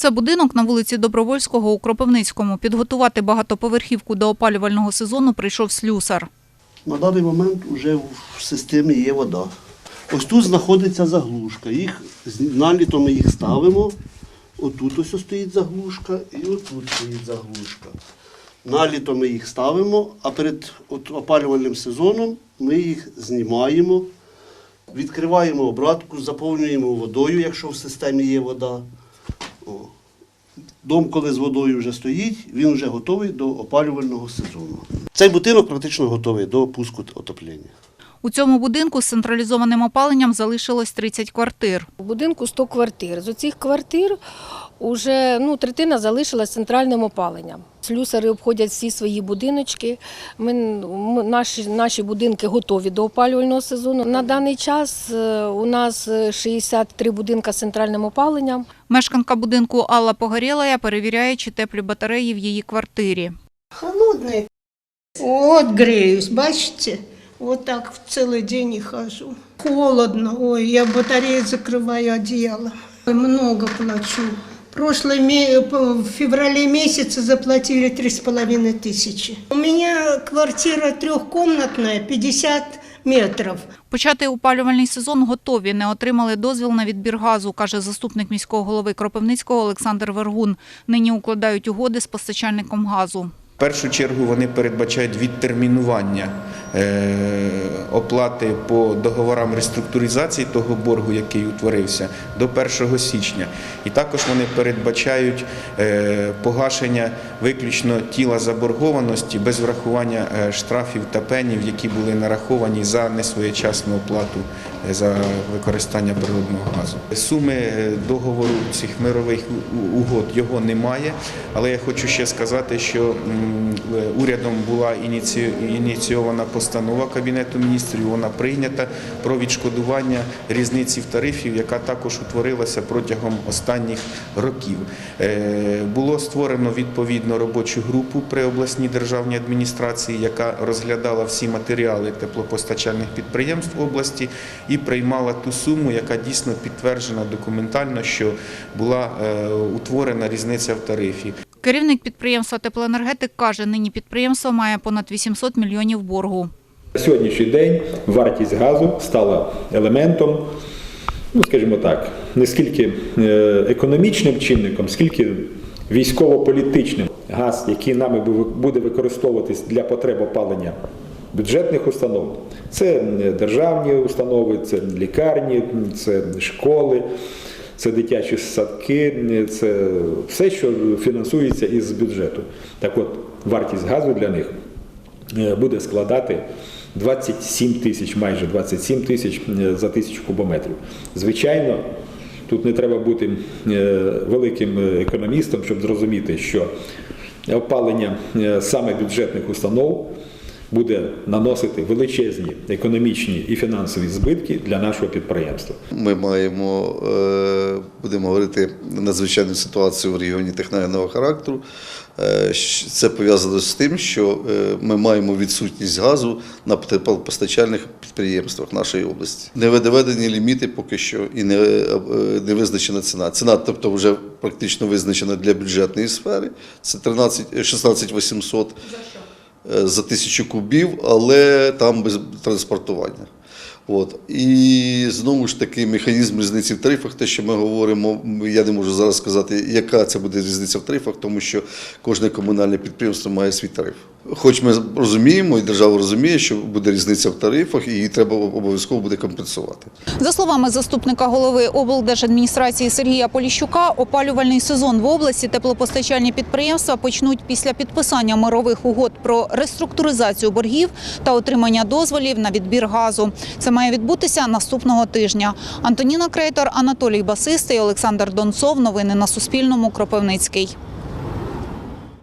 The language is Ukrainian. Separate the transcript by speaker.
Speaker 1: Це будинок на вулиці Добровольського у Кропивницькому. Підготувати багатоповерхівку до опалювального сезону прийшов слюсар.
Speaker 2: На даний момент вже в системі є вода. Ось тут знаходиться заглушка. Їх наліто ми їх ставимо. Отут ось стоїть заглушка і отут стоїть заглушка. Наліто ми їх ставимо, а перед опалювальним сезоном ми їх знімаємо, відкриваємо обратку, заповнюємо водою, якщо в системі є вода. О. Дом, коли з водою вже стоїть, він вже готовий до опалювального сезону. Цей будинок практично готовий до пуску отоплення.
Speaker 1: У цьому будинку з централізованим опаленням залишилось 30 квартир.
Speaker 3: У будинку 100 квартир. З цих квартир уже ну, третина залишилась центральним опаленням. Слюсари обходять всі свої будиночки. Ми, наші, наші будинки готові до опалювального сезону. На даний час е, у нас е, 63 будинка з центральним опаленням.
Speaker 1: Мешканка будинку Алла Погорєлая перевіряє, чи теплі батареї в її квартирі.
Speaker 4: Холодные. Вот греюсь, бачите? Вот так в целый день и хожу. Холодно. Ой, я батареи закрываю одеялом. Ой, Много плачу. Прошлый ме- п- в феврале месяце заплатили три с половиной тысячи. У меня квартира трехкомнатная, 50 метров.
Speaker 1: Почати опалювальний сезон готові. Не отримали дозвіл на відбір газу, каже заступник міського голови Кропивницького Олександр Вергун. Нині укладають угоди з постачальником газу.
Speaker 5: В першу чергу вони передбачають відтермінування е, оплати по договорам реструктуризації того боргу, який утворився, до 1 січня. І також вони передбачають е, погашення виключно тіла заборгованості без врахування е, штрафів та пенів, які були нараховані за несвоєчасну оплату е, за використання природного газу. Суми е, договору цих мирових угод його немає, але я хочу ще сказати, що е, урядом була ініці- ініційована постанова Кабінету міністрів, вона прийнята про відшкодування різниці в тарифів, яка також утворилася протягом останніх років. Е, Було створено відповідно робочу групу при обласній державній адміністрації, яка розглядала всі матеріали теплопостачальних підприємств області і приймала ту суму, яка дійсно підтверджена документально, що була е, утворена різниця в тарифі.
Speaker 1: Керівник підприємства теплоенергетик каже, нині підприємство має понад 800 мільйонів боргу.
Speaker 6: На сьогоднішній день вартість газу стала елементом, ну скажімо так, не скільки е, економічним чинником, скільки військово-політичним. Газ, який нами бу- буде використовуватись для потреб опалення бюджетних установ, це е, державні установи, це лікарні, це школи. Це дитячі садки, це все, що фінансується із бюджету. Так от, вартість газу для них е, буде складати 27 тисяч, майже 27 тисяч е, за тисячу кубометрів. Звичайно, тут не треба бути е, великим економістом, щоб зрозуміти, що опалення саме бюджетних установ буде наносити величезні економічні і фінансові збитки для нашого підприємства.
Speaker 7: Ми маємо, е, будемо говорити, надзвичайну ситуацію в регіоні техногенного характеру. Е, Це пов'язано з тим, що е, ми маємо відсутність газу на постачальних підприємствах нашої області. Не доведені ліміти поки що і не, не визначена ціна. Ціна, тобто, вже практично визначена для бюджетної сфери. Це 13, 16 800 е, за тисячу кубів, але там без транспортування. От. І знову ж таки механізм різниці в тарифах, те, що ми говоримо, я не можу зараз сказати, яка це буде різниця в тарифах, тому що кожне комунальне підприємство має свій тариф. Хоч ми розуміємо, і держава розуміє, що буде різниця в тарифах, і її треба обов'язково буде компенсувати.
Speaker 1: За словами заступника голови облдержадміністрації Сергія Поліщука, опалювальний сезон в області теплопостачальні підприємства почнуть після підписання мирових угод про реструктуризацію боргів та отримання дозволів на відбір газу. Це має відбутися наступного тижня. Антоніна Крейтор, Анатолій Басистий, Олександр Донцов. Новини на Суспільному. Кропивницький.